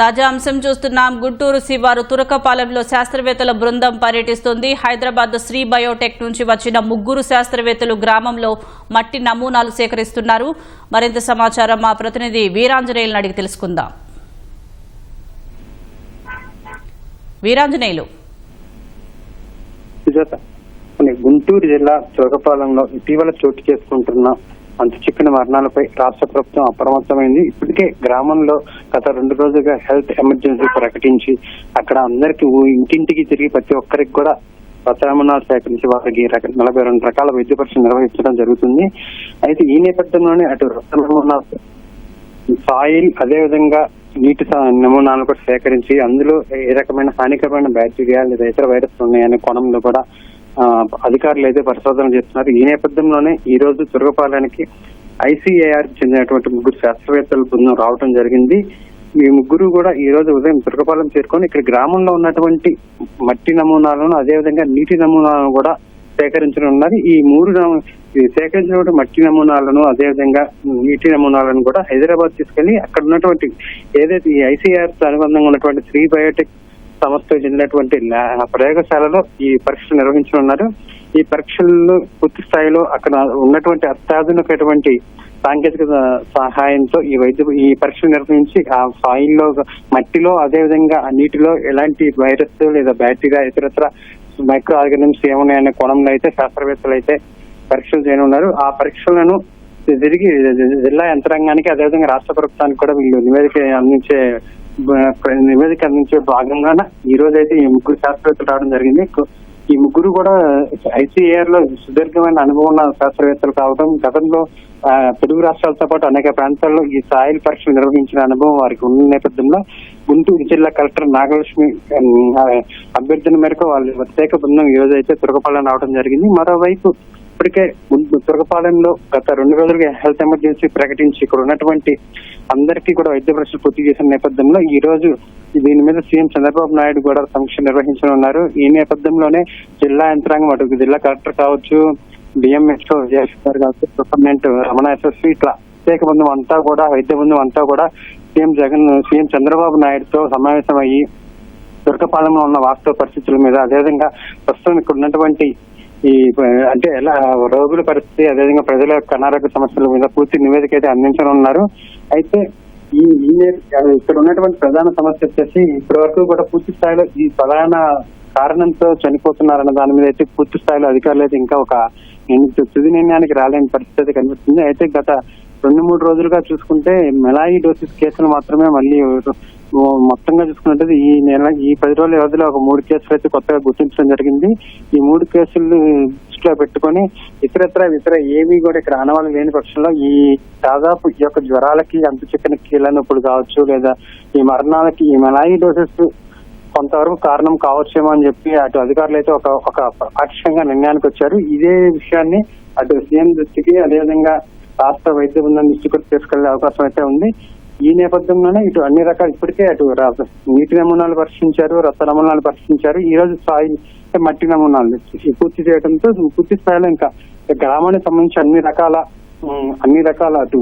తాజా అంశం చూస్తున్నాం. గుంటూరు శివారు తురకపాలెంలో శాస్త్రవేత్తల బృందం పర్యటిస్తుంది. హైదరాబాద్ శ్రీ బయోటెక్ నుంచి వచ్చిన ముగ్గురు శాస్త్రవేత్తలు గ్రామంలో మట్టి నమూనాలు సేకరిస్తున్నారు. మరింత సమాచారం మా ప్రతినిధి వీరాంజనేయులను అడిగి తెలుసుకుందాం. వీరాంజనేయులు. గుంటూరు జిల్లా చోగపాలెంలో ఇటీవల చోటు చేసుకుంటున్న అంత చిక్కిన మరణాలపై రాష్ట్ర ప్రభుత్వం అప్రమత్తమైంది. ఇప్పటికే గ్రామంలో గత రెండు రోజులుగా హెల్త్ ఎమర్జెన్సీ ప్రకటించి అక్కడ అందరికీ ఇంటింటికి తిరిగి ప్రతి ఒక్కరికి కూడా రసాయనాలు సేకరించి వారికి నలభై రెండు రకాల వైద్య పరీక్షలు నిర్వహించడం జరుగుతుంది. అయితే ఈ నేపథ్యంలోనే అటు రసాయన సాయిల్ అదేవిధంగా నీటి నమూనాలు కూడా సేకరించి అందులో ఏ రకమైన హానికరమైన బ్యాక్టీరియా లేదా ఇతర వైరస్ ఉన్నాయనే కోణంలో కూడా అధికారులు అయితే పరిశోధన చేస్తున్నారు. ఈ నేపథ్యంలోనే ఈ రోజు తురగపాలెనికి ఐసీఏఆర్ చెందినటువంటి ముగ్గురు శాస్త్రవేత్తల బృందం రావడం జరిగింది. ఈ ముగ్గురు కూడా ఈ రోజు ఉదయం తురగపాలెం చేరుకొని ఇక్కడ గ్రామంలో ఉన్నటువంటి మట్టి నమూనాలను అదేవిధంగా నీటి నమూనాలను కూడా సేకరించనున్నారు ఈ మూడు సేకరించినటువంటి మట్టి నమూనాలను అదేవిధంగా నీటి నమూనాలను కూడా హైదరాబాద్ తీసుకెళ్ళి అక్కడ ఉన్నటువంటి ఏదైతే ఈ ఐసీఆర్ అనుబంధంగా ఉన్నటువంటి శ్రీ బయోటెక్ సంస్థకు చెందినటువంటి ప్రయోగశాలలో ఈ పరీక్షలు నిర్వహించనున్నారు. ఈ పరీక్షల్లో పూర్తి స్థాయిలో అక్కడ ఉన్నటువంటి అత్యాధునికటువంటి సాంకేతిక సహాయంతో ఈ వైద్య ఈ పరీక్షలు నిర్వహించి ఆ సాయిల్లో మట్టిలో అదే విధంగా నీటిలో ఎలాంటి వైరస్ లేదా బ్యాక్టీరియా ఇతరత్ర మైక్రో ఆర్గానిమ్స్ ఏమున్నాయనే కోణంలో అయితే శాస్త్రవేత్తలు అయితే పరీక్షలు చేయనున్నారు. ఆ పరీక్షలను తిరిగి జిల్లా యంత్రాంగానికి అదేవిధంగా రాష్ట్ర ప్రభుత్వానికి కూడా వీళ్ళు నివేదిక అందించే నివేదిక అందించే భాగంగాన ఈ రోజు అయితే ఈ ముగ్గురు శాస్త్రవేత్తలు రావడం జరిగింది. ఈ ముగ్గురు కూడా ఐసీఏఆర్లో సుదీర్ఘమైన అనుభవం ఉన్న శాస్త్రవేత్తలు కావడం గతంలో తెలుగు రాష్ట్రాలతో పాటు అనేక ప్రాంతాల్లో ఈ సాయిల్ పరీక్షలు నిర్వహించిన అనుభవం వారికి ఉన్న నేపథ్యంలో గుంటూరు జిల్లా కలెక్టర్ నాగలక్ష్మి అభ్యర్థన మేరకు వాళ్ళు ప్రత్యేక బృందం ఈ రోజు అయితే తురకపల్లి రావడం జరిగింది. మరోవైపు ఇప్పటికే దుర్గపాలెంలో గత రెండు రోజులుగా హెల్త్ ఎమర్జెన్సీ ప్రకటించి ఇక్కడ ఉన్నటువంటి అందరికీ కూడా వైద్య పరీక్షలు పూర్తి చేసిన నేపథ్యంలో ఈ రోజు దీని మీద సీఎం చంద్రబాబు నాయుడు కూడా సమీక్ష నిర్వహించనున్నారు. ఈ నేపథ్యంలోనే జిల్లా యంత్రాంగం అటు జిల్లా కలెక్టర్ కావచ్చు డిఎంఎస్ఓ విజయశంకర్ కావచ్చు సూపరింటెండెంట్ రమణ ఎస్ఎస్వి ఇట్లా ప్రత్యేక బృందం అంతా కూడా వైద్య బృందం అంతా కూడా సీఎం జగన్ సీఎం చంద్రబాబు నాయుడుతో సమావేశమయ్యి దుర్గపాలెంలో ఉన్న వాస్తవ పరిస్థితుల మీద అదేవిధంగా ప్రస్తుతం ఇక్కడ ఉన్నటువంటి ఈ అంటే ఎలా రోగుల పరిస్థితి అదేవిధంగా ప్రజల యొక్క అనారోగ్య సమస్యల మీద పూర్తి నివేదిక అయితే అందించనున్నారు. అయితే ఈ ఇక్కడ ఉన్నటువంటి ప్రధాన సమస్య వచ్చేసి ఇప్పటి వరకు కూడా పూర్తి స్థాయిలో ఈ ప్రధాన కారణంతో చనిపోతున్నారన్న దాని మీద అయితే పూర్తి స్థాయిలో అధికారులు అయితే ఇంకా ఒక తుది నిర్ణయానికి రాలేని పరిస్థితి అయితే కనిపిస్తుంది. అయితే గత రెండు మూడు రోజులుగా చూసుకుంటే మెలాయి డోసిస్ కేసులు మాత్రమే మళ్ళీ మొత్తంగా చూసుకున్నట్టు ఈ నెల ఈ పది రోజుల వ్యవధిలో ఒక మూడు కేసులు అయితే కొత్తగా గుర్తించడం జరిగింది. ఈ మూడు కేసులు దృష్టిలో పెట్టుకొని ఇతరత్ర ఇతర ఏవి కూడా ఇక్కడ ఆనవాళ్ళు లేని పక్షంలో ఈ దాదాపు ఈ యొక్క జ్వరాలకి అంత చిక్కని కీళ్ళ నొప్పులు కావచ్చు లేదా ఈ మరణాలకి ఈ మెలాయి డోసెస్ కొంతవరకు కారణం కావచ్చేమో అని చెప్పి అటు అధికారులు అయితే ఒక ఒక పాక్షికంగా నిర్ణయానికి వచ్చారు. ఇదే విషయాన్ని అటు సీఎం దృష్టికి అదేవిధంగా రాష్ట్ర వైద్య బృందం దృష్టికి తీసుకెళ్ళే అవకాశం అయితే ఉంది. ఈ నేపథ్యంలోనే ఇటు అన్ని రకాల ఇప్పటికే అటు నీటి నమూనాలు పరీక్షించారు రస నమూనాలు పరీక్షించారు. ఈ రోజు స్థాయి మట్టి నమూనాలు పూర్తి చేయడంతో పూర్తి స్థాయిలో ఇంకా గ్రామానికి సంబంధించి అన్ని రకాల అన్ని రకాల అటు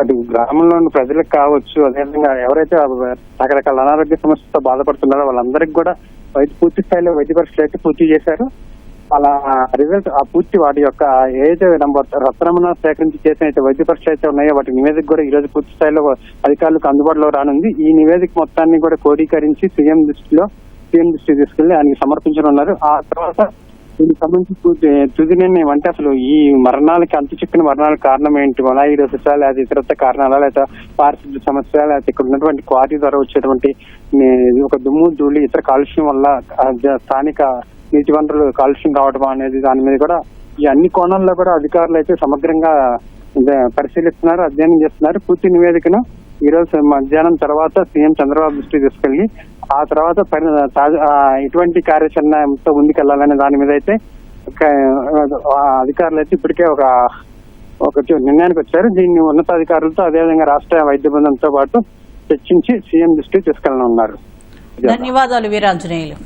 అటు గ్రామంలో ప్రజలకు కావచ్చు అదేవిధంగా ఎవరైతే రకరకాల అనారోగ్య సమస్యతో బాధపడుతున్నారో వాళ్ళందరికీ కూడా వైద్య పూర్తి స్థాయిలో వైద్య పరీక్షలు అయితే పూర్తి చేశారు. అలా రిజల్ట్ ఆ పూర్తి వాటి యొక్క ఏదైతే రత్నమున సేకరించి చేసిన వైద్య పరీక్షలు అయితే ఉన్నాయో వాటి నివేదిక కూడా ఈ రోజు పూర్తి స్థాయిలో అధికారులకు అందుబాటులో రానుంది. ఈ నివేదిక మొత్తాన్ని కూడా క్రోడీకరించి సీఎం దృష్టిలో సీఎం దృష్టికి తీసుకెళ్ళి ఆయనకి సమర్పించనున్నారు. ఆ తర్వాత దీనికి సంబంధించి తుది నిర్ణయం అంటే అసలు ఈ మరణాలకి అంతు చిక్కిన మరణాలకు కారణం ఏంటి? మలాయిడోసిసా లేదా ఇతర కారణాలా లేదా పారిశుద్ధ్య సమస్య లేదా ఇక్కడ ఉన్నటువంటి క్వారీ ద్వారా వచ్చేటువంటి ఒక దుమ్ము ధూళి ఇతర కాలుష్యం వల్ల స్థానిక నీటి వనరులు కాలుష్యం కావడం అనేది దాని మీద కూడా ఈ అన్ని కోణాల్లో కూడా అధికారులు అయితే సమగ్రంగా పరిశీలిస్తున్నారు అధ్యయనం చేస్తున్నారు. పూర్తి నివేదికను ఈ రోజు మధ్యాహ్నం తర్వాత సీఎం చంద్రబాబు దృష్టికి తీసుకెళ్ళి ఆ తర్వాత పరి- తాజా- ఆ, కార్యాచరణతో ముందుకెళ్ళాలనే దాని మీద అయితే ఆ, అధికారులు అయితే ఇప్పటికే ఒక ఒక నిర్ణయానికి వచ్చారు. దీన్ని ఉన్నతాధికారులతో అదేవిధంగా రాష్ట్ర వైద్య బృందంతో పాటు చర్చించి సీఎం దృష్టికి తీసుకెళ్ళనున్నారు ధన్యవాదాలు వీరాంజనేయులు.